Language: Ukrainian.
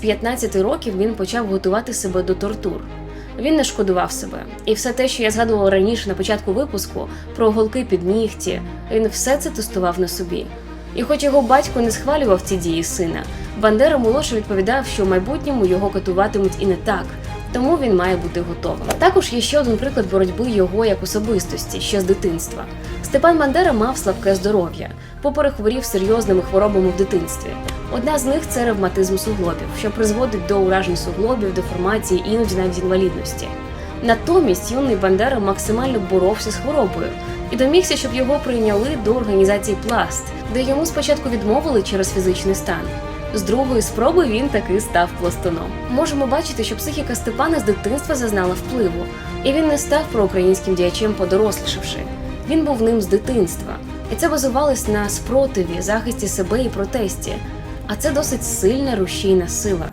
15 років він почав готувати себе до тортур. Він не шкодував себе, і все те, що я згадувала раніше на початку випуску про голки під нігті, він все це тестував на собі. І хоч його батько не схвалював ці дії сина, Бандера молодший відповідав, що в майбутньому його катуватимуть і не так, тому він має бути готовим. Також є ще один приклад боротьби його як особистості ще з дитинства. Степан Бандера мав слабке здоров'я, поперехворів серйозними хворобами в дитинстві. Одна з них це ревматизм суглобів, що призводить до уражень суглобів, деформації, іноді навіть інвалідності. Натомість юний Бандера максимально боровся з хворобою і домігся, щоб його прийняли до організації Пласт, де йому спочатку відмовили через фізичний стан. З другої спроби він таки став пластуном. Можемо бачити, що психіка Степана з дитинства зазнала впливу, і він не став проукраїнським діячем, подорослішавши. Він був ним з дитинства, і це базувалось на спротиві, захисті себе і протесті. А це досить сильна рушійна сила.